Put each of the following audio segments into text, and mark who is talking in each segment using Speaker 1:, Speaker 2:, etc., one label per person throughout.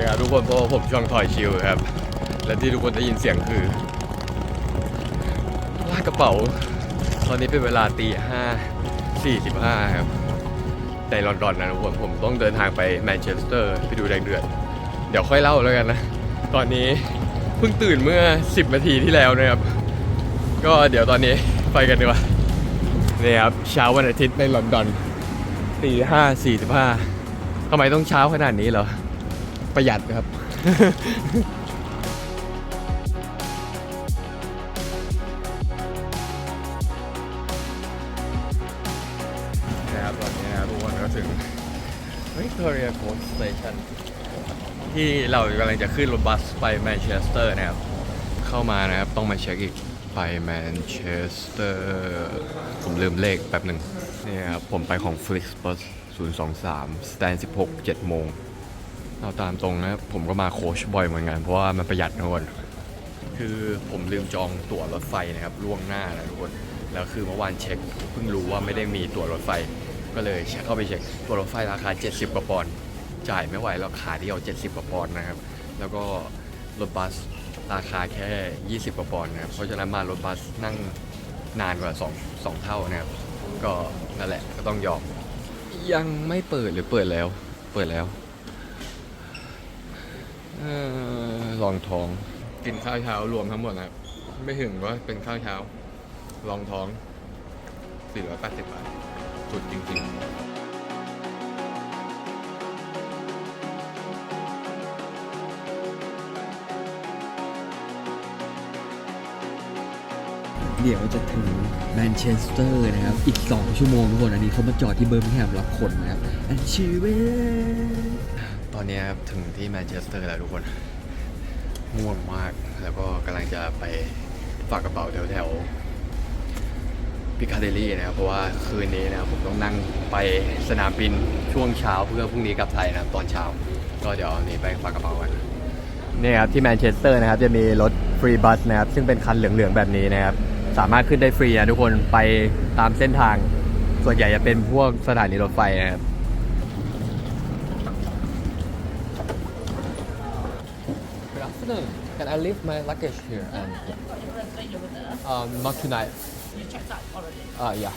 Speaker 1: ีครับทุกคนเพราะผมช่วงถอยชิลครับ และที่ทุกคนได้ยินเสียงคือลากกระเป๋า ตอนนี้เป็นเวลาตีห้าสี่สิบห้าครับในลอนดอนนะทุกคนผมต้องเดินทางไปแมนเชสเตอร์ไปดูแดงเดือด เดี๋ยวค่อยเล่าแล้วกันนะ ตอนนี้เพิ่งตื่นเมื่อ 10 นาทีที่แล้วนะครับ ก็เดี๋ยวตอนนี้ไปกันดีกว่านี่ครับเช้าวันอาทิตย์ในลอนดอนตีห้าสี่สิบห้าทำไมต้องเช้าขนาดนี้เหรอ ประหยัดครับ นะครับตอนนี้นะครับทุกคนก็ถึง Victoria Coast Station ที่เรากำลังจะขึ้นรถบัสไปแมนเชสเตอร์นะครับ เข้ามานะครับต้องมาเช็คอีกไปแมนเชสเตอร์ผมลืมเลขแป๊บหนึ่งนี่ครับผมไปของ Flixbus 023 Stand 16 7โมง เอาตามตรงนะผมก็มาโคชบ่อยเหมือนกันเพราะว่ามันประหยัดนะทุกคนคือผมลืมจองตั๋วรถไฟนะครับล่วงหน้านะทุกคนแล้วคือเมื่อวานเช็คเพิ่งรู้ว่าไม่ได้มีตั๋วรถไฟ ก็เลยเช็คเข้าไปเช็คตั๋วรถไฟราคา 70กว่าปอนด์จ่ายไม่ไหวแล้วขาเดียว 70กว่าปอนด์นะครับ แล้วก็รถบัสราคาแค่ 20กว่าปอนด์นะครับเพราะฉะนั้นมารถบัสนั่งนานกว่า2 2เท่านะครับ ก็นั่นแหละก็ต้องยอมยังไม่เปิดหรือเปิดแล้ว เปิดแล้ว เออลองท้อง กินข้าวเช้ารวมทั้งหมดนะครับ ไม่ถึงว่าเป็นข้าวเช้าลองท้อง 480 บาท สุดจริง
Speaker 2: เดี๋ยวจะถึงแมนเชสเตอร์นะครับ อีก 2 ชั่วโมงทุกคน อันนี้เขามาจอดที่เบอร์มิงแฮมรับคนนะครับอันชีเว
Speaker 1: ๆต อนนี้ครับถึงที่แมนเชสเตอร์แล้วทุกคนง่วงมากแล้วก็กำลังจะไปฝากกระเป๋าแถวแถวพิคาเดลี่นะครับเพราะว่าคืนนี้นะครับผมต้องนั่งไปสนามบินช่วงเช้าเพื่อพรุ่งนี้กลับไทยนะครับตอนเช้า ก็เดี๋ยวนี้ไปฝากกระเป๋ากันนี่ครับที่แมนเชสเตอร์นะครับจะมีรถฟรีบัสนะครับซึ่งเป็นคันเหลืองๆแบบนี้นะครับสามารถขึ้นได้ฟรีนะทุกคนไปตามเส้นทาง ส่วนใหญ่จะเป็นพวกสถานีรถไฟนะครับ leave my luggage here? And um, not tonight.
Speaker 3: You checked out already.
Speaker 1: Uh, yeah.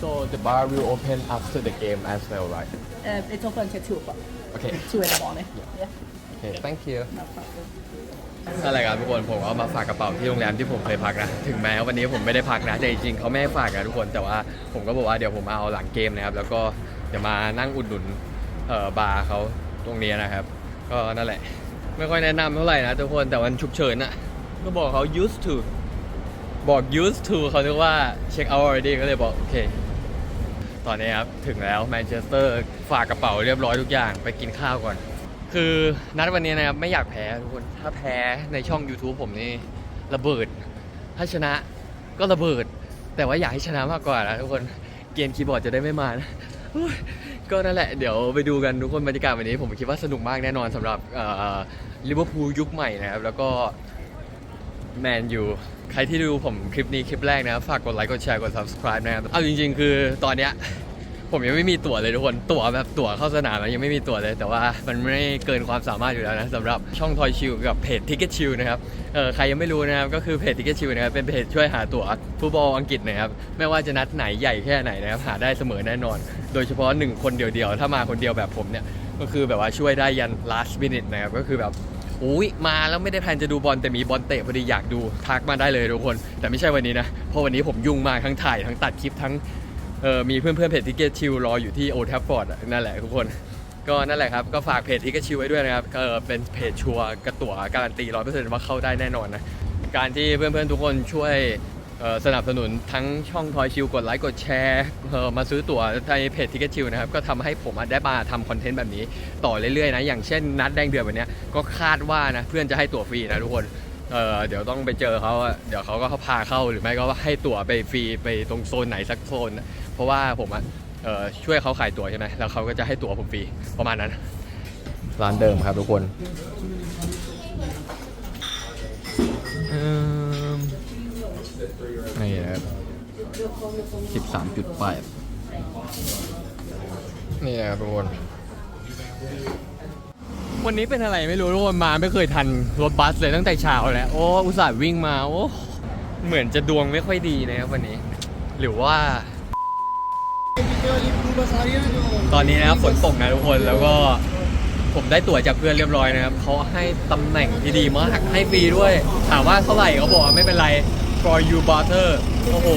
Speaker 1: So the bar will open after the game as well, right?
Speaker 3: Uh, it's open until 2 o'clock.
Speaker 1: Okay.
Speaker 3: 2 in the morning. Yeah.
Speaker 1: Okay. Thank you.
Speaker 3: No problem.
Speaker 1: นั่นแหละครับทุกคนผมเอามาฝากกระเป๋าที่โรงแรมที่ผมเคยพักนะ ถึงแม้วันนี้ผมไม่ได้พักนะแต่จริงๆเขาไม่ให้ฝากนะทุกคนแต่ว่าผมก็บอกว่าเดี๋ยวผมเอาหลังเกมนะครับ แล้วก็จะมานั่งอุดหนุนเอ่อบาร์เขาตรงนี้นะครับ ก็นั่นแหละ ไม่ค่อยแนะนำเท่าไหร่นะทุกคนแต่วันฉุกเฉินอะก็บอกเขา used to บอก used to เขาเรียกว่า check out already ก็เลยบอกโอเคตอนนี้ครับ ถึงแล้วแมนเชสเตอร์ฝากกระเป๋าเรียบร้อยทุกอย่างไปกินข้าวก่อน คือนัดวันนี้นะครับไม่อยากแพ้ทุกคน ถ้าแพ้ในช่อง YouTube ผมนี่ระเบิด ถ้าชนะก็ระเบิด แต่ว่าอยากให้ชนะมากกว่านะทุกคน เกมคีย์บอร์ดจะได้ไม่มานะโอ้ยก็นั่นแหละ เดี๋ยวไปดูกันทุกคนบรรยากาศวันนี้ ผมคิดว่าสนุกมากแน่นอนสำหรับลิเวอร์พูลยุคใหม่นะครับ แล้วก็แมนยูใครที่ดูผมคลิปนี้คลิปแรกนะครับ ฝากกดไลค์กดแชร์กด subscribe นะครับ เอาจริง ๆ คือตอนเนี้ย ผมยังไม่มีตั๋วเลยทุกคน ตั๋วแบบตั๋วเข้าสนามยังไม่มีตั๋วเลย แต่ว่ามันไม่เกินความสามารถอยู่แล้วนะสำหรับช่องทอยชิลกับเพจ Ticket ชิลนะครับเออใครยังไม่รู้นะครับก็คือเพจ Ticket ชิลนะครับเป็นเพจช่วยหาตั๋วฟุตบอลอังกฤษนะครับไม่ว่าจะนัดไหนใหญ่แค่ไหนนะครับหาได้เสมอแน่นอน โดยเฉพาะหนึ่งคนเดียวๆถ้ามาคนเดียวแบบผมเนี่ยก็คือแบบว่าช่วยได้ยัน last minute นะครับก็คือแบบอุ้ยมาแล้วไม่ได้แพลนจะดูบอลแต่มีบอลเตะพอดีอยากดูทักมาได้เลยทุกคน แต่ไม่ใช่วันนี้นะเพราะวันนี้ผมยุ่งมากทั้งถ่ายทั้งตัดคลิปทั้ง เออมีเพื่อนๆเพจทิกเก็ตชิลรออยู่ที่โอทัฟฟอร์ดนั่นแหละทุกคน ก็นั่นแหละครับ ก็ฝากเพจทิกเก็ตชิลไว้ด้วยนะครับก็เป็นเพจชัวร์กระตั๋วการันตีร้อยเปอร์เซ็นต์ว่าเข้าได้แน่นอนนะการที่เพื่อนๆทุกคนช่วยสนับสนุนทั้งช่องทอยชิลกดไลค์กดแชร์มาซื้อตั๋วในเพจทิกเก็ตชิลนะครับ ก็ทำให้ผมได้มาทำคอนเทนต์แบบนี้ต่อเรื่อยๆนะ อย่างเช่นนัดแดงเดือดวันเนี้ยก็คาดว่านะเพื่อนจะให้ตั๋วฟรีนะทุกคนเเดี๋ยวต้องไปเจอเขาเดี๋ยวเขาก็พาเข้าหรือไม่ก็ให้ตั๋วไปฟรีไปตรงโซนไหนสักโซนนะ เพราะว่าผมอะเอ่อช่วยเขาขายตั๋วใช่ไหมแล้วเขาก็จะให้ตั๋วผมฟรีประมาณนั้น ร้านเดิมครับทุกคนเอิ่มนี่นะครับสิบสามจุดแปดนี่นะครับทุกคน วันนี้เป็นอะไรไม่รู้ทุกคนมาไม่เคยทันรถบัสเลยตั้งแต่เช้าแล้วโอ้อุตส่าห์วิ่งมาโอ้เหมือนจะดวงไม่ค่อยดีนะครับวันนี้ หรือว่า ตอนนี้นะครับฝนตกนะทุกคนแล้วก็ผมได้ตั๋วจากเพื่อนเรียบร้อยนะครับเขาให้ตำแหน่งที่ดีมากให้ฟรีด้วย ถามว่าเท่าไหร่เขาบอกว่าไม่เป็นไร for you butter โอ้โห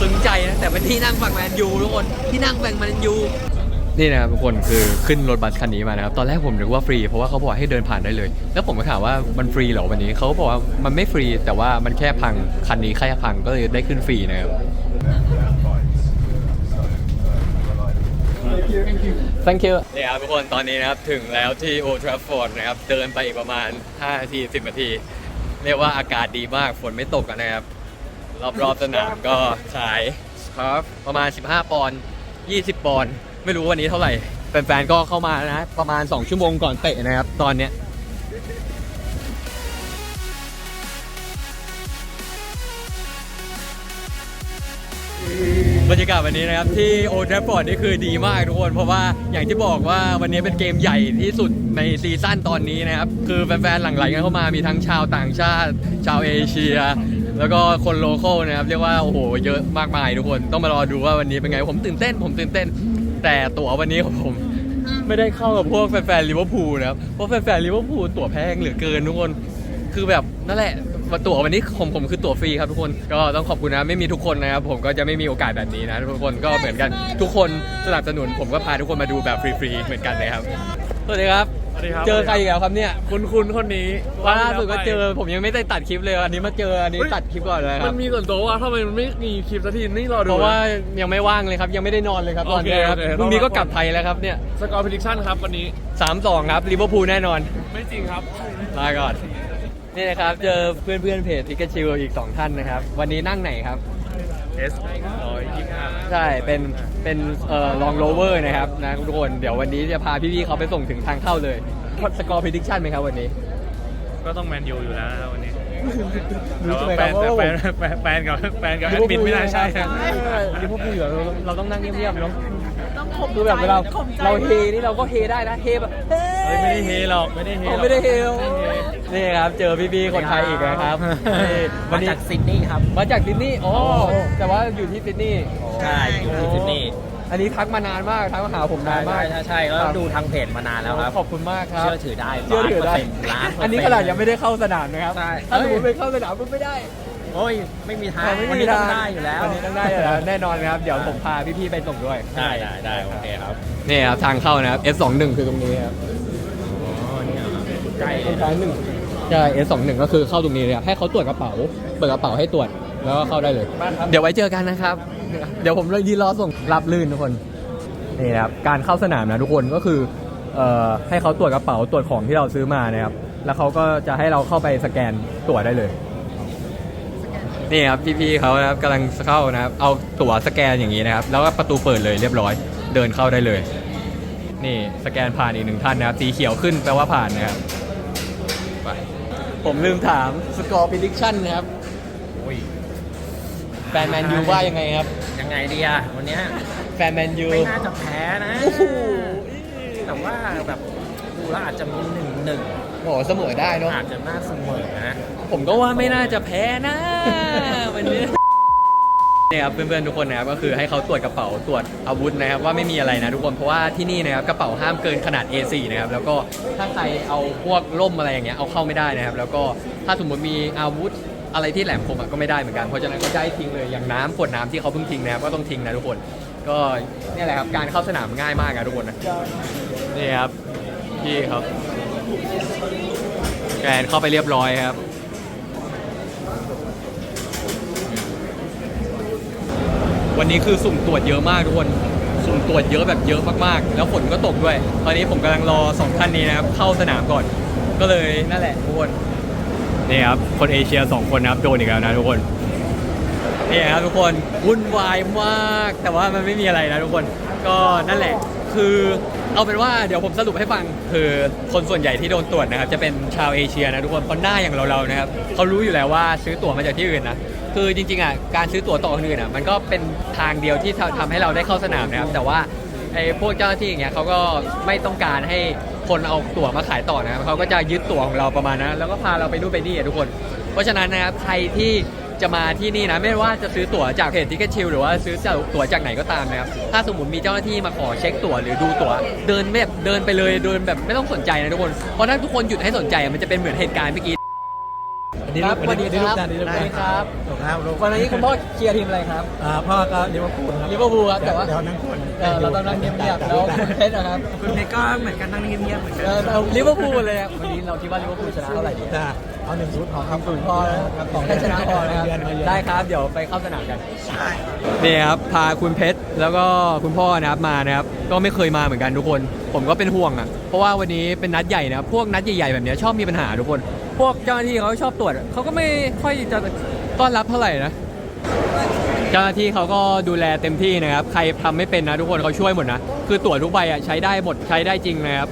Speaker 1: ซึ้งใจนะแต่เป็นที่นั่งฝั่งแมนยูทุกคนที่นั่งฝั่งแมนยูนี่นะครับทุกคนคือขึ้นรถบัสคันนี้มานะครับตอนแรกผมนึกว่าฟรีเพราะว่าเขาบอกให้เดินผ่านได้เลย แล้วผมก็ถามว่ามันฟรีเหรอวันนี้เขาบอกว่ามันไม่ฟรีแต่ว่ามันแค่พังคันนี้แค่พังก็เลยได้ขึ้นฟรีนะครับ thank you นี่ครับทุกคนตอนนี้นะครับถึงแล้วที่ Old Trafford นะครับเดินไปอีกประมาณ5นาที10นาที เรียกว่าอากาศดีมากฝนไม่ตกกันนะครับ รอบๆสนามก็ฉายครับประมาณ 15 ปอนด์20 ปอนด์ไม่รู้วันนี้เท่าไหร่แฟนๆก็เข้ามานะ ประมาณ 2 ชั่วโมงก่อนเตะนะครับ ตอนเนี้ย บรรยากาศวันนี้นะครับ ที่โอท r ฟ f อร์ดนี่คือดีมากทุกคน เพราะว่าอย่างที่บอกว่าวันนี้เป็นเกมใหญ่ที่สุดในซีซั่นตอนนี้นะครับ คือแฟนๆหลั่งไหลกันเข้ามามีทั้งชาวต่างชาติ ชาวเอเชีย แล้วก็คนโลเคอลนะครับ เรียกว่า โอ้โห เยอะมากมายทุกคนต้องมารอดูว่าวันนี้เป็นไง ผมตื่นเต้น ผมตื่นเต้น แต่ตั๋ววันนี้ของผมไม่ได้เข้ากับพวกแฟนๆลิเวอร์พูลนะครับเพราะแฟนๆลิเวอร์พูลตั๋วแพงเหลือเกินทุกคนคือแบบนั่นแหละ ตั๋ววันนี้ของผมคือตั๋วฟรีครับทุกคนก็ต้องขอบคุณนะไม่มีทุกคนนะครับผมก็จะไม่มีโอกาสแบบนี้นะทุกคนก็เหมือนกันทุกคนสนับสนุนผมก็พาทุกคนมาดูแบบฟรีๆเหมือนกันเลยครับสวัสดีครับ
Speaker 4: สวัสดีครับ
Speaker 1: เจอใครอีกแล้วครับเนี่ย
Speaker 4: คุณคุณคนนี้
Speaker 1: วันล่าสุดก็เจอผมยังไม่ได้ตัดคลิปเลยอันนี้มาเจออันนี้ตัดคลิปก่อนเลยค
Speaker 4: มั
Speaker 1: รับ
Speaker 4: นมีส่วนตัวว่าทำไมมันไม่มีคลิปสักทีนี่รอดู
Speaker 1: เพราะว่ายังไม่ว่างเลยครับยังไม่ได้นอนเลยครับตอนนี้ครับ
Speaker 4: โอเคโอเค
Speaker 1: พรุ่งนี้ก็กลับไทยแล้วครับเนี่ย
Speaker 4: สกอร์พิดิชั่นครับวันนี้
Speaker 1: สามสองครับลิเวอร์พูลแน่นอน
Speaker 4: ไม่จริงครับ
Speaker 1: ลาก่อน นี่นะครับเจอเพื่อนเพื่อนๆเพจพิกาชิวอีก 2 ท่านนะครับ วันนี้นั่งไหนครับ
Speaker 4: S ร้อยยี่สิบห้า
Speaker 1: ใช่ เป็น เป็นเอ่อลองโรเวอร์นะครับนะทุกคน เดี๋ยววันนี้จะพาพี่ๆเขาไปส่งถึงทางเข้าเลยสกอร์พิดิชั่นไหมครับวันนี้
Speaker 4: ก็ต้องแมนยูอยู่แล้วนะครับวันนี้
Speaker 1: รู้
Speaker 4: แต่
Speaker 1: ใช่ไหม
Speaker 4: ว่า
Speaker 1: ครับ
Speaker 4: แฟ
Speaker 1: ว่านผม
Speaker 4: แฟนแฟนกับแฟนกับแอดมินไม่น่าใช่นะ
Speaker 1: ลิเวอร์พูลอยู่เราเราต้องนั่งเงียบๆเนาะ
Speaker 3: ต้องข่ม
Speaker 1: คือแบบเวลา
Speaker 3: ข่มใจ
Speaker 1: เราเฮนี่เราก็เฮได้นะ เฮแบบเฮ้
Speaker 4: เฮ้ยไม่ได้เฮหรอกไม่ได้เฮหรอก
Speaker 1: ไม่ได้เฮล
Speaker 4: ไม่ได้เฮ
Speaker 1: นี่ครับ เจอพี่ๆคนไทยอีกนะครับนี่วัน
Speaker 5: มา
Speaker 1: นี้
Speaker 5: จากซิดนีย์ครับ
Speaker 1: มาจากซิดนีย์อ๋อแต่ว่าอยู่ที่ซิดนีย์
Speaker 5: ใช่อยู่ที่ซิดนีย์
Speaker 1: อันนี้ทักมานานมากทักมาหาผมนานมาก
Speaker 5: ใช่ใช่แล้วดูทางเพจมานานแล้วครับ
Speaker 1: ขอบคุณมากครับ
Speaker 5: เชื่อถือได้
Speaker 1: เชื่อถือได้
Speaker 5: ล้านเปอร์เซ็นต์ล้านเปอร์เซ็นต์
Speaker 1: อันนี้ขนาดยังไม่ได้เข้าสนามนะครับ
Speaker 5: ใช่
Speaker 1: ถ้าสมมติไปเข้าสนามก็ไม่ได้
Speaker 5: โอ้ย ไม่มีทาง
Speaker 1: ไม่
Speaker 5: วัน
Speaker 1: มี
Speaker 5: นี้ต้
Speaker 1: ทา
Speaker 5: องงได้อยู่แล้ว
Speaker 1: วันนี้ต้องได้อยู่แล้วแน่นอนครับ เดี๋ยวผมพาพี่ๆไปส่งด้วย
Speaker 5: ได้ได้ได้โอเคครับ
Speaker 1: นี่ครับทางเข้านะครับ S21 คือตรงนี้ครับ
Speaker 5: อ๋อเนี่ย เหรอใกล้
Speaker 1: ทางหนึ่งใช่ S21 ก็คือเข้าตรงนี้เลยครับให้เขาตรวจกระเป๋า เปิดกระเป๋าให้ตรวจ แล้วก็เข้าได้เลยเดี๋ยวไว้เจอกันนะครับ เดี๋ยวผมเลยยืนรอส่งรับลื่นทุกคน นี่นะครับ การเข้าสนามนะทุกคนก็คือเอ่อให้เขาตรวจกระเป๋าตรวจของที่เราซื้อมานะครับ แล้วเขาก็จะให้เราเข้าไปสแกนตรวจได้เลย นี่ครับพี่ๆเขานะครับกำลังเข้านะครับ เอาตั๋วสแกนอย่างนี้นะครับ แล้วก็ประตูเปิดเลยเรียบร้อย เดินเข้าได้เลย นี่สแกนผ่านอีกหนึ่งท่านนะครับ สีเขียวขึ้นแปลว่าผ่านนะครับไป ผมลืมถามสกอร์พิดิชั่นนะครับ
Speaker 5: โอ้ย
Speaker 1: แฟนแมนยูว่ายังไงครับ
Speaker 5: ยังไงดีอะวันเนี้ย
Speaker 1: แฟนแมนยู
Speaker 5: ไม่น่าจะแพ้นะ
Speaker 1: โอ้โห
Speaker 5: แต่ว่าแบบดูแล้วอาจจะมีหนึ่งหนึ่ง
Speaker 1: โหเสมอได้เนาะ
Speaker 5: อาจจะน่าเสมอนะ
Speaker 1: ผมก็ว่าไม่น่าจะแพ้นะ วันนี้ เนี่ยครับเพื่อนๆทุกคนนะครับก็คือให้เขาตรวจกระเป๋าตรวจอาวุธนะครับว่าไม่มีอะไรนะทุกคนเพราะว่าที่นี่นะครับกระเป๋าห้ามเกินขนาด A4 นะครับแล้วก็ถ้าใครเอาพวกล่มอะไรอย่างเงี้ยเอาเข้าไม่ได้นะครับ แล้วก็ถ้าสมมติมีอาวุธอะไรที่แหลมคมอะก็ไม่ได้เหมือนกันเพราะฉะนั้นก็จะให้ทิ้งเลยอย่างน้ำขวดน้ำที่เขาเพิ่งทิ้งนะครับก็ต้องทิ้งนะทุกคน ก็เนี่ยแหละครับการเข้าสนามง่ายมากนะทุกคนนะนี่ครับพี่เขาแกนเข้าไปเรียบร้อยครับ วันนี้คือสุ่มตรวจเยอะมากทุกคน สุ่มตรวจเยอะแบบเยอะมากๆ แล้วฝนก็ตกด้วย ตอนนี้ผมกำลังรอสองท่านนี้นะครับเข้าสนามก่อน ก็เลยนั่นแหละทุกคนนี่ครับ คนเอเชียสองคนนะครับโดนอีกแล้วนะทุกคนนี่ครับทุกคนวุ่นวายมากแต่ว่ามันไม่มีอะไรนะทุกคน ก็นั่นแหละคือเอาเป็นว่าเดี๋ยวผมสรุปให้ฟัง คือคนส่วนใหญ่ที่โดนตรวจนะครับ จะเป็นชาวเอเชียนะทุกคนเพราะหน้าอย่างเราๆนะครับเขารู้อยู่แล้วว่าซื้อตั๋วมาจากที่อื่นนะ คือจริงๆอะการซื้อตั๋วต่อคนอื่นอะมันก็เป็นทางเดียวที่ทำให้เราได้เข้าสนามนะครับ แต่ว่าไอ้พวกเจ้าหน้าที่อย่างเงี้ยเขาก็ไม่ต้องการให้คนเอาตั๋วมาขายต่อนะครับเขาก็จะยึดตั๋วของเราประมาณนั้นแล้วก็พาเราไปนู่นไปนี่อะทุกคน เพราะฉะนั้นนะครับใครที่จะมาที่นี่นะไม่ว่าจะซื้อตั๋วจากเพจทิกเก็ตชิลหรือว่าซื้อตั๋วจากไหนก็ตามนะครับถ้าสมมติมีเจ้าหน้าที่มาขอเช็คตั๋วหรือดูตั๋วเดินแบบเดินไปเลยเดินแบบไม่ต้องสนใจนะทุกคนเพราะถ้าทุกคนหยุดให้สนใจมันจะเป็นเหมือนเหตุการณ์เมื่อกี้ ครับสวัสดีครับสวัสดีครับ
Speaker 5: ถูกครับลูก
Speaker 1: วันนี้คุณพ่อเชียร์ทีมอะไรครับ
Speaker 5: อ่าพ่อก็ลิเวอร์พูลครับ
Speaker 1: ลิเวอร์พูลครับแต่ว่า
Speaker 5: เดี๋ยวนั่งคน
Speaker 1: เออเราต้องนั่งเงียบๆแล้วคุณเพชรนะครับ
Speaker 5: คุณเพชรก็เหมือนกันนั่งเงียบๆเหมือนกัน
Speaker 1: เออเอาลิเวอร์พูลเลยอะวันนี้เราคิดว่าลิเวอร์พูลชนะเท่าไหร่ดี
Speaker 5: จะเอาหนึ่งชุดพอครับ
Speaker 1: ศูนย์พอนะครับขอแค่ชนะพอนะครับ
Speaker 5: เยือนมาเยือน
Speaker 1: ได้ครับเดี๋ยวไปเข้าสนามกัน
Speaker 5: ใช่
Speaker 1: นี่ครับพาคุณเพชรแล้วก็คุณพ่อนะครับมานะครับก็ไม่เคยมาเหมือนกันทุกคน ผมก็เป็นห่วงอะเพราะว่าวันนี้เป็นนัดใหญ่นะครับพวกนัดใหญ่ๆแบบเนี้ยชอบมีปัญหาทุกคน พวกเจ้าหน้าที่เขาชอบตรวจเขาก็ไม่ค่อยจะต้อนรับเท่าไหร่นะ เจ้าหน้าที่เขาก็ดูแลเต็มที่นะครับ ใครทำไม่เป็นนะทุกคนเขาช่วยหมดนะ คือตรวจทุกใบอะใช้ได้หมดใช้ได้จริงนะครับ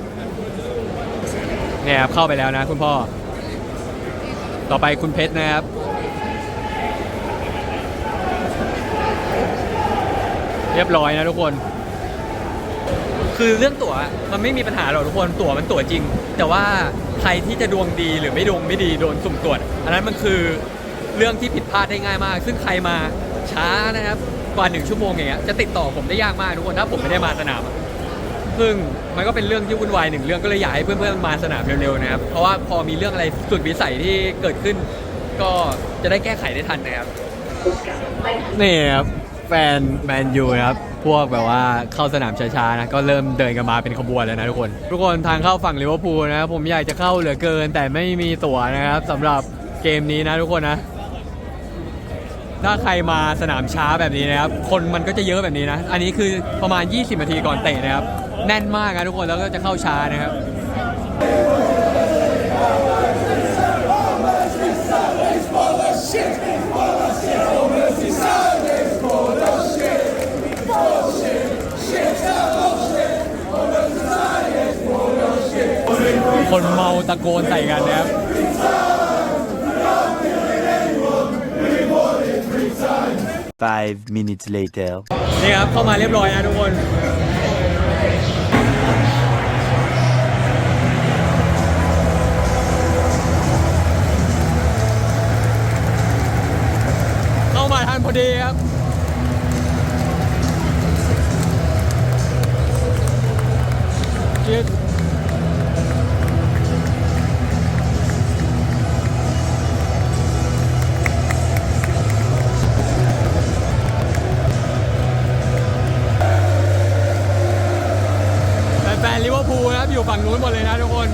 Speaker 1: เนี่ยครับเข้าไปแล้วนะคุณพ่อ ต่อไปคุณเพชรนะครับเรียบร้อยนะทุกคน คือเรื่องตั๋วมันไม่มีปัญหาหรอกทุกคนตั๋วมันตั๋วจริง แต่ว่าใครที่จะดวงดีหรือไม่ดวงไม่ดีโดนสุ่มตรวจ อันนั้นมันคือเรื่องที่ผิดพลาดได้ง่ายมาก ซึ่งใครมาช้านะครับกว่าหนึ่งชั่วโมงอย่างเงี้ยจะติดต่อผมได้ยากมากทุกคนถ้าผมไม่ได้มาสนามซึ่งมันก็เป็นเรื่องที่วุ่นวายหนึ่งเรื่องก็เลยอยากให้เพื่อนๆมาสนามเร็วๆนะครับเพราะว่าพอมีเรื่องอะไรสุดวิสัยที่เกิดขึ้น ก็จะได้แก้ไขได้ทันนะครับนี่ครับแฟนแมนยูครับ พวกแบบว่าเข้าสนามช้าๆนะก็เริ่มเดินกันมาเป็นขบวนแล้วนะทุกคน ทุกคนทางเข้าฝั่งลิเวอร์พูลนะครับผมอยากจะเข้าเหลือเกิน แต่ไม่มีตั๋วนะครับสำหรับเกมนี้นะทุกคนนะ ถ้าใครมาสนามช้าแบบนี้นะครับ คนมันก็จะเยอะแบบนี้นะ อันนี้คือประมาณ 20 นาทีก่อนเตะนะครับ แน่นมากนะทุกคนแล้วก็จะเข้าช้านะครับ คนเมาตะโกนใส่กันนะครับ
Speaker 6: Five minutes later.
Speaker 1: นี่ครับ เข้ามาเรียบร้อยนะทุกคน เข้ามาทันพอดีครับ Cheers แฟ ฝั่งนู้นหมดเลยนะทุกคน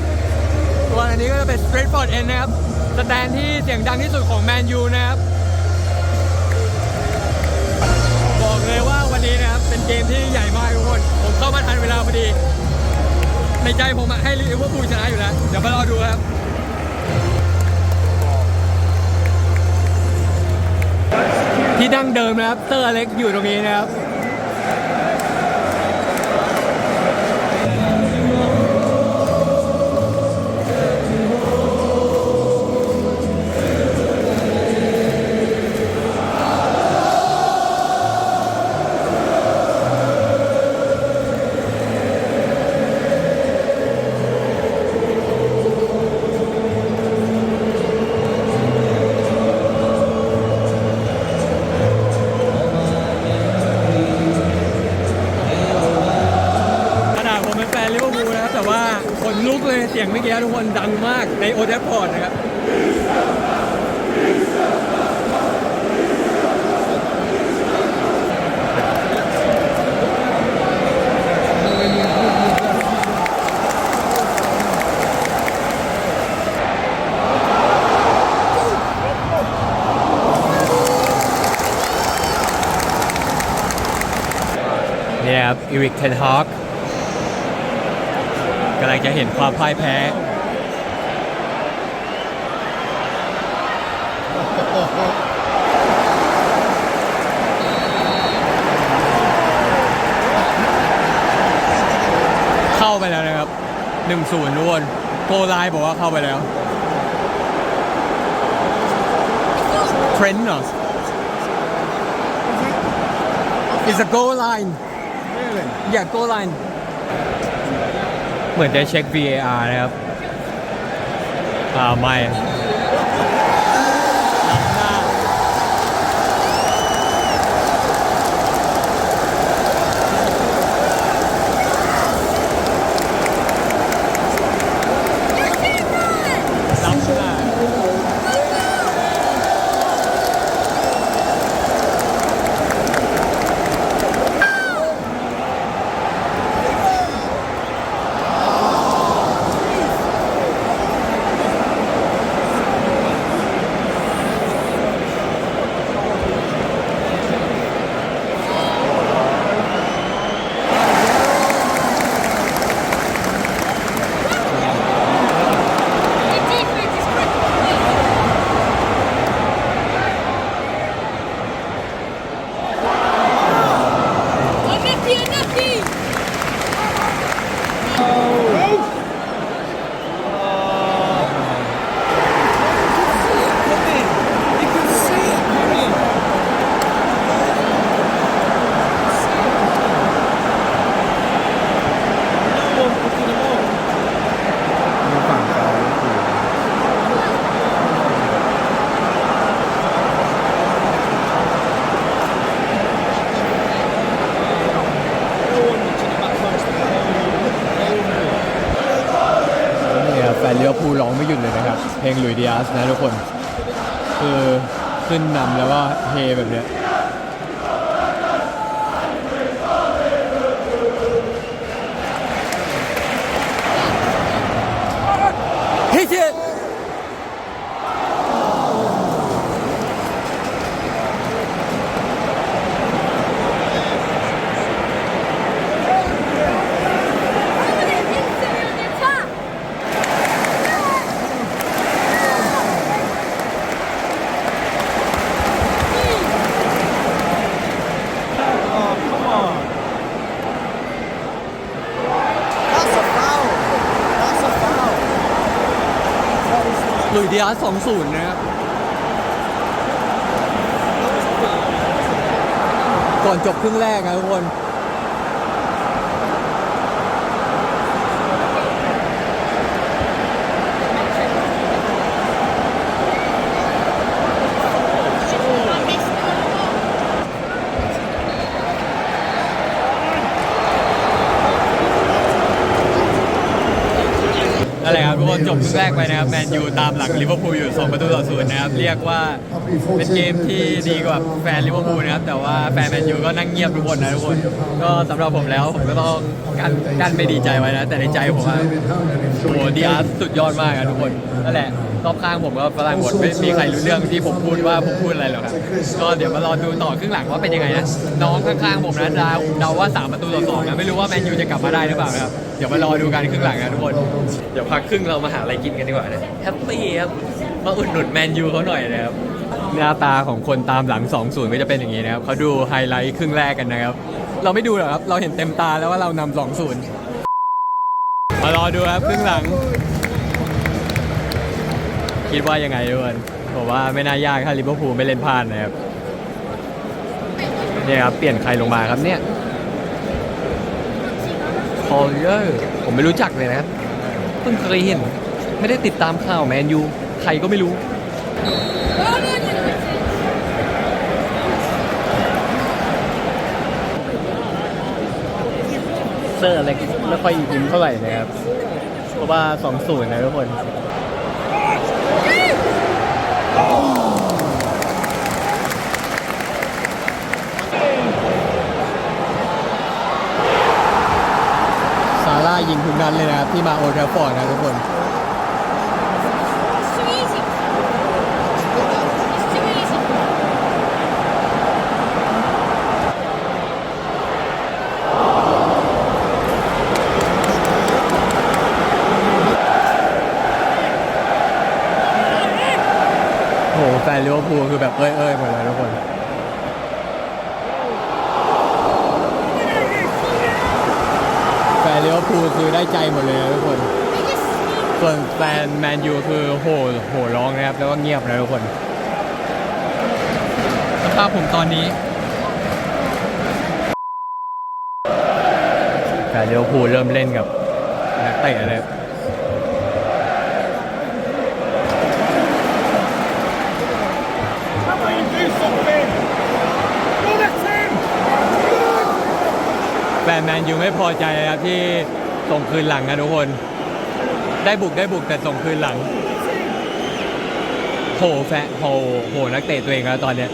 Speaker 1: ส่วนอันนี้ก็จะเป็นสตรีทฟอร์ดเอ็นนะครับสแตนที่เสียงดังที่สุดของแมนยูนะครับบอกเลยว่าวันนี้นะครับเป็นเกมที่ใหญ่มากทุกคน ผมเข้ามาทันเวลาพอดี ในใจผมให้ลิเวอร์พูลชนะอยู่แล้ว เดี๋ยวมารอดูครับที่ดั้งเดิมนะครับเตอร์เล็กอยู่ตรงนี้นะครับ เสียงเมื่อกี้ทุกคนดังมากในโอเดฟพอร์ตนะครับเนี่ยครับอีริกเทนฮอกกำลังจะเห็นความพ่ายแพ้ ศูนย์ทุกคนโกไลบอกว่าเข้าไปแล้วเทรนด์เหรอ It's a goal line Yeah goal line เหมือนจะเช็ค VAR นะครับ อ่า ไม่ ล้ำหน้าฝั่งเขาคือ นี่ครับแฟนเลี้ยวภูลร้องไม่หยุด เพลงหลุยดิอาสนะทุกคน คือขึ้นนำแล้วก็เฮแบบเนี้ยเฮ้ยเจ๊หลุยส์ดิอาสองศูนย์นะครับ ก่อนจบครึ่งแรกนะทุกคน บทุกครึ่งแรกไปนะครับแมนยูตามหลังลิเวอร์พูลอยู่2ประตูต่อศูนย์นะครับเรียกว่าเป็นเกมที่ดีกว่าแฟนลิเวอร์พูลนะครับแต่ว่าแฟนแมนยูก็นั่งเงียบทุกคนนะทุกคน ก็สำหรับผมแล้วผมก็ต้องกันกันไม่ดีใจไว้นะ แต่ในใจผมว่าโอ้โหดีอาร์สุดยอดมากนะทุกคนนั่นแหละรอบข้างผมก็ฝรั่งหมดไม่มีใครรู้เรื่องที่ผมพูดว่าผมพูดอะไรหรอกครับก็เดี๋ยวมารอดูต่อครึ่งหลังว่าเป็นยังไงนะน้องข้างๆผมนะเดาเดาว่าสามประตูต่อสองนะไม่รู้ว่าแมนยูจะกลับมาได้หรือเปล่านะครับเดี๋ยวมารอดูกันครึ่งหลังนะทุกคน ดี๋ยวพักครึ่งเรามาหาอะไรกินกันดีกว่านะแฮปปี้ครับมาอุดหนุนแมนยูเขาหน่อยนะครับหน้าตาของคนตามหลัง 2-0 ก็จะเป็นอย่างนี้นะครับเขาดูไฮไลท์ครึ่งแรกกันนะครับ เราไม่ดูหรอกครับ เราเห็นเต็มตาแล้วว่าเรานำ2-0 มารอดูครับครึ่งหลัง คิดว่ายังไงทุกคนผมว่าไม่น่ายากถ้าลิเวอร์พูลไม่เล่นพลาดนะครับเนี่ยครับ เปลี่ยนใครลงมาครับเนี่ยพอลเยอร์ผมไม่รู้จักเลยนะครับ พิ่งเคยเห็น ไม่ได้ติดตามข่าวแมนยูใครก็ไม่รู้ เซอร์อะไรไม่ค่อยยิ้มเท่าไหร่นะครับ เพราะว่าสองสูตรนะทุกคน ซาร่า ยิงทุกนัดเลยนะครับที่มาโอลด์แทราฟอร์ดนะทุกคนโอ้โหแฟนลิเวอร์พูลคือแบบเอ้ยเอ้ยหมดเลยทุกคน แฟนลิเวอร์พูลคือ ได้ใจหมดเลยนะทุกคน ส่วนแฟนแมนยูคือโห่โห่ร้องนะครับ แล้วก็เงียบนะทุกคนสภาพผมตอนนี้แต่เลี้ยวภูลเริ่มเล่นกับนักเตะเลยแฟนแมนยูไม่พอใจนะครับที่ ส่งคืนหลังนะทุกคน ได้บุกได้บุกแต่ส่งคืนหลังโหแฟโหโหนักเตะตัวเองแล้วตอนเนี้ย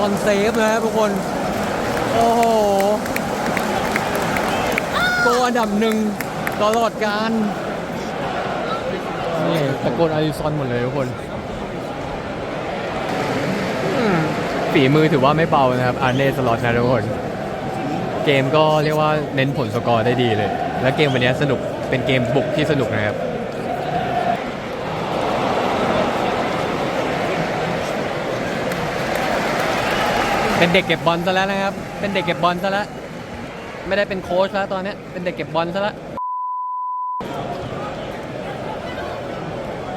Speaker 1: ซอนเซฟนะครับทุกคน โอ้โหตัวอันดับหนึ่งตลอดการนี่ตะโกนอลิซอนหมดเลยทุกคนอืมฝีมือถือว่าไม่เบานะครับอาร์เน่สล็อตนะทุกคน เกมก็เรียกว่าเน้นผลสกอร์ได้ดีเลย และเกมวันนี้สนุกเป็นเกมบุกที่สนุกนะครับ เป็นเด็กเก็บบอลซะแล้วนะครับ เป็นเด็กเก็บบอลซะแล้ว ไม่ได้เป็นโค้ชแล้วตอนนี้ เป็นเด็กเก็บบอลซะแล้ว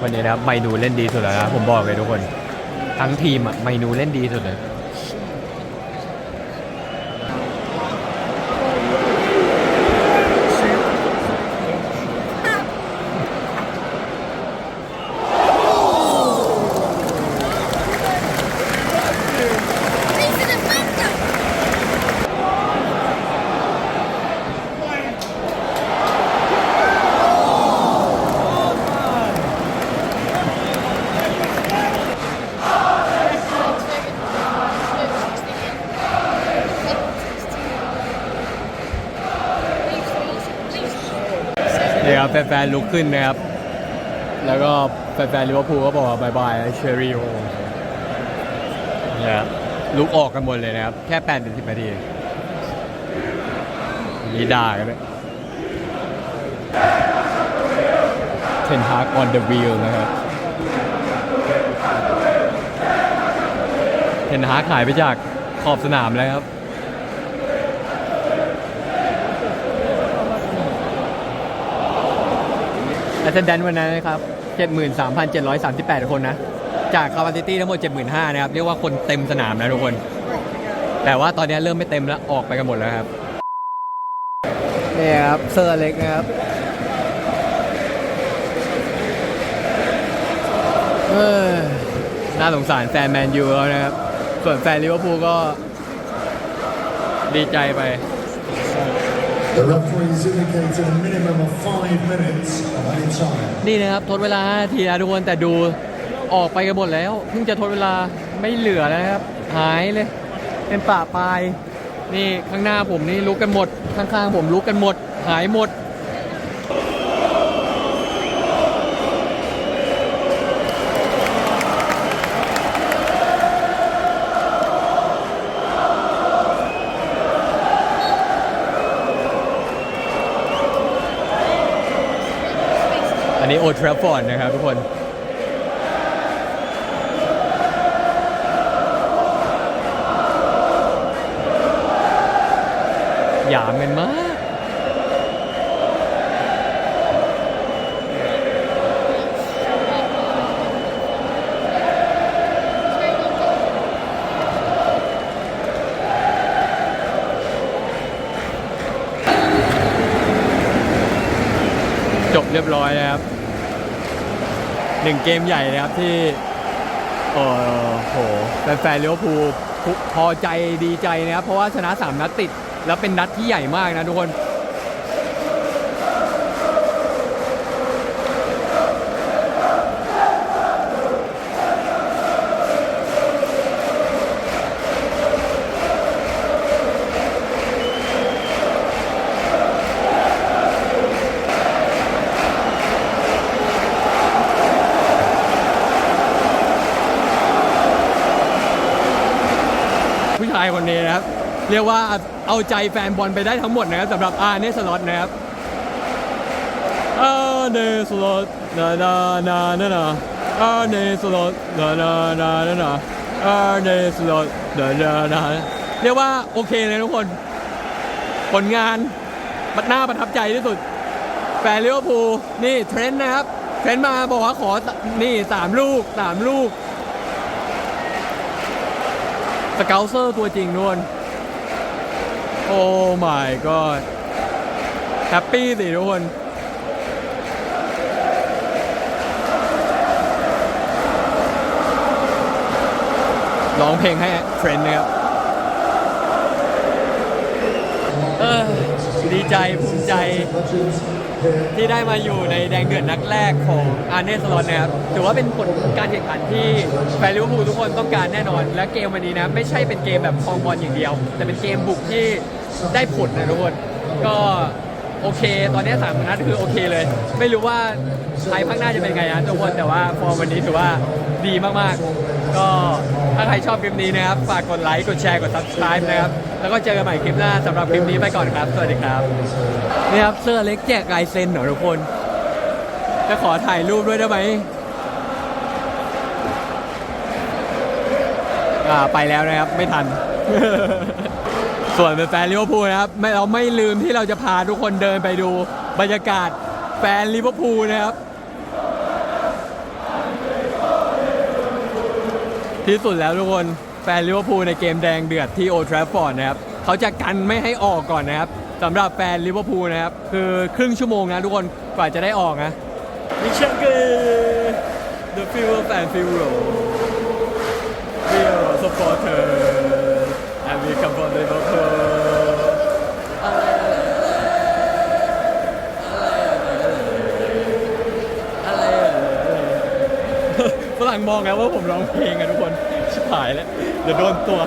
Speaker 1: วันนี้นะครับไมนูเล่นดีสุดแล้วนะผมบอกเลยทุกคน ทั้งทีมอะไมนูเล่นดีสุดเลย นี่ครับแฟนๆลุกขึ้นนะครับ แล้วก็แฟนๆลิเวอร์พูลก็บอกว่าบายบายเชอรี่โอเนี่ยครับลุกออกกันหมดเลยนะครับ แค่8ถึง10นาทีมีด่ากันด้วยเทนฮากออนเดอะวีลนะครับเทนฮากหายไปจากขอบสนามแล้วครับ แอตเทนแดนวันนั้นนะครับ 73,738 คนนะ จากคาปาซิตี้ทั้งหมด 75,000นะครับ เรียกว่าคนเต็มสนามนะทุกคน แต่ว่าตอนนี้เริ่มไม่เต็มแล้ว ออกไปกันหมดแล้วครับ นี่ครับ เซอร์เล็กนะครับ เออน่าสงสารแฟนแมนยูแล้วนะครับ ส่วนแฟนลิเวอร์พูลก็ดีใจไป
Speaker 7: The referees indicated a minimum of five minutes of any time.
Speaker 1: นี่นะครับทดเวลา5นาทีนะทุกคนแต่ดูออกไปกันหมดแล้ว เพิ่งจะทดเวลาไม่เหลือแล้วนะครับ หายเลย เป็นป่าปลาย นี่ข้างหน้าผมนี่ลุกกันหมด ข้างๆผมลุกกันหมด หายหมด อันนี้โอทราฟอร์ดนะครับทุกคนหยามกันมาก จบเรียบร้อยนะครับ หนึ่งเกมใหญ่นะครับที่เออโหแฟนๆเลี้ยวภูพอใจดีใจนะครับเพราะว่าชนะ 3 นัดติด แล้วเป็นนัดที่ใหญ่มากนะทุกคน เรียกว่าเอาใจแฟนบอลไปได้ทั้งหมดนะครับสำหรับอาร์เนสล็อตนะครับอาร์เนสล็อตนานานานานาอาร์เนสล็อตนานานานานาอาร์เนสล็อตนานานาเรียกว่าโอเคเลยทุกคน ผลงานมันน่าประทับใจที่สุด แฟนลิเวอร์พูนี่เทรนต์นะครับเทรนต์มาบอกว่าขอนี่สามลูกสามลูกสเกลเซอร์ตัวจริงนวล โอ้ my god แฮปปี้สิทุกคนร้องเพลงให้เฟรนด์นะครับดีใจภูมิใจ ที่ได้มาอยู่ในแดงเดือดนัดแรกของอาร์เนสลอนนะครับถือว่าเป็นผลการแข่งขันที่แฟนลิเวอร์พูลทุกคนต้องการแน่นอน และเกมวันนี้นะไม่ใช่เป็นเกมแบบคองบอลอย่างเดียว แต่เป็นเกมบุกที่ได้ผลนะทุกคนก็โอเค ตอนนี้สามนัดคือโอเคเลย ไม่รู้ว่าไทยภาคหน้าจะเป็นไงนะทุกคนแต่ว่าฟอร์มวันนี้ถือว่าดีมากๆ ก็ ถ้าใครชอบคลิปนี้นะครับ ฝากกดไลค์ กดแชร์ กด subscribe นะครับ แล้วก็เจอกันใหม่คลิปหน้าสำหรับคลิปนี้ไปก่อนครับ สวัสดีครับ นี่ครับเสื้อเล็กแจกลายเซ็นเหรอทุกคน จะขอถ่ายรูปด้วยได้ไหมอ่าไปแล้วนะครับ ไม่ทัน ส่วนเป็นแฟนลิเวอร์พูลนะครับไม่เราไม่ลืมที่เราจะพาทุกคนเดินไปดูบรรยากาศแฟนลิเวอร์พูลนะครับ ที่สุดแล้วทุกคนแฟนลิเวอร์พูลในเกมแดงเดือดที่โอทราฟฟอร์ดนะครับเขาจะกันไม่ให้ออกก่อนนะครับสำหรับแฟนลิเวอร์พูลนะครับ คือครึ่งชั่วโมงนะทุกคนกว่าจะได้ออกนะมิเชลเก The Fever Fan Fever We are supporters and we come from Liverpool องแล้วว่าผมร้องเพลงอะทุกคนชิบหายแล้วเดี๋ยวโดนตัว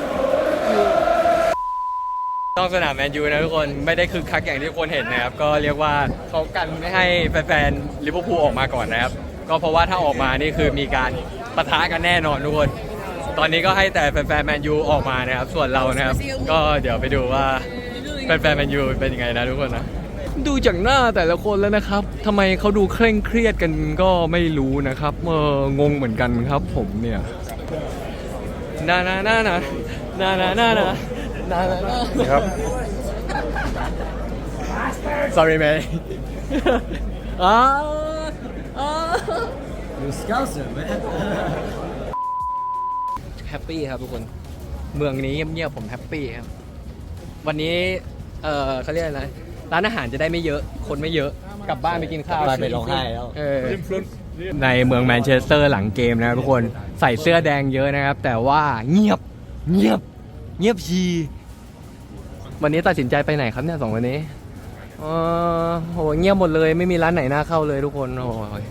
Speaker 1: ต้องสนามแมนยูนะทุกคนไม่ได้คึกคักอย่างที่ทุกคนเห็นนะครับ ก็เรียกว่าเขากันไม่ให้แฟนๆลิเวอร์พูลออกมาก่อนนะครับ ก็เพราะว่าถ้าออกมานี่คือมีการปะทะกันแน่นอนทุกคน ตอนนี้ก็ให้แต่แฟนๆแมนยูออกมานะครับ ส่วนเรานะครับ ก็เดี๋ยวไปดูว่าแฟนๆแมนยูเป็นยังไงนะทุกคนนะ ดูจากหน้าแต่ละคนแล้วนะครับทำไมเขาดูเคร่งเครียดกันก็ไม่รู้นะครับเอองงเหมือนกันครับ ผมเนี่ยนานานานานานานานานานานาครับ sorry man อ่าอ่าแฮปปี้ครับทุกคน เมืองนี้เงียบๆผมแฮปปี้ครับ วันนี้ เออเขาเรียกอะไร ร้านอาหารจะได้ไม่เยอะ คนไม่เยอะ กลับบ้านไปกินข้าว
Speaker 2: บ้านไปร้องไห้แล้ว
Speaker 1: เออ ในเมืองแมนเชสเตอร์หลังเกมนะครับทุกคนใส่เสื้อแดงเยอะนะครับ แต่ว่าเงียบเงียบ เงียบชี วันนี้ตัดสินใจไปไหนครับเนี่ยสองวันนี้เออโหเงียบหมดเลยไม่มีร้านไหนน่าเข้าเลยทุกคนโอ้ย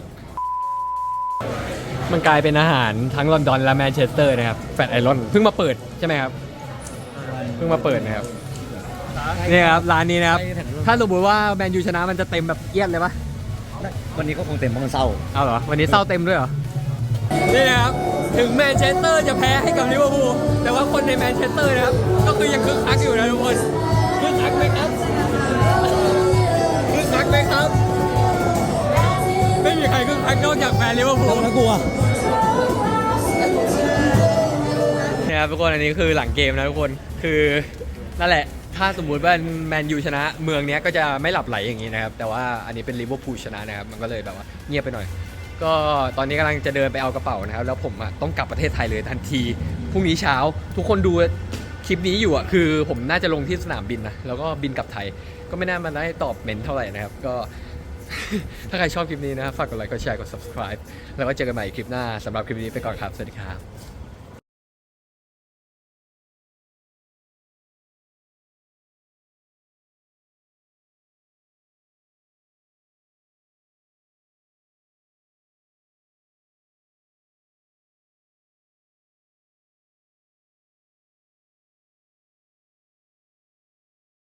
Speaker 1: มันกลายเป็นอาหารทั้งลอนดอนและแมนเชสเตอร์นะครับแฟตไอรอนเพิ่งมาเปิดใช่ไหมครับเพิ่งมาเปิดนะครับ นี่ครับร้านนี้นะครับ ถ้าสมมติว่าแมนยูชนะมันจะเต็มแบบเอียดเลยปะ
Speaker 2: วันนี้ก็คงเต็มเพราะมันเศร้า
Speaker 1: เอาเหรอ วันนี้เศร้าเต็มด้วยเหรอ นี่นะครับ ถึงแมนเชสเตอร์จะแพ้ให้กับลิเวอร์พูล แต่ว่าคนในแมนเชสเตอร์นะครับ ก็คือยังคึกคักอยู่นะทุกคนคึกคักไหมครับคึกคักไหมครับ ไม่มีใครคึกคักนอกจากแฟนลิเวอร์พูล
Speaker 2: น่ากลัว
Speaker 1: เนี่ยครับทุกคนอันนี้คือหลังเกมนะทุกคน คือนั่นแหละ ถ้าสมมุติว่าแมนยูชนะ เมืองเนี้ยก็จะไม่หลับไหลอย่างนี้นะครับ แต่ว่าอันนี้เป็นลิเวอร์พูลชนะนะครับ มันก็เลยแบบว่าเงียบไปหน่อย ก็ตอนนี้กำลังจะเดินไปเอากระเป๋านะครับ แล้วผมอะต้องกลับประเทศไทยเลยทันที พรุ่งนี้เช้า ทุกคนดูคลิปนี้อยู่อะคือผมน่าจะลงที่สนามบินนะ แล้วก็บินกลับไทย ก็ไม่น่ามาได้ตอบเมนเท่าไหร่นะครับ ก็ ถ้าใครชอบคลิปนี้นะครับฝากกดไลค์ กดแชร์ กด subscribe แล้วก็เจอกันใหม่คลิปหน้าสำหรับคลิปนี้ไปก่อนครับ สวัสดีครับ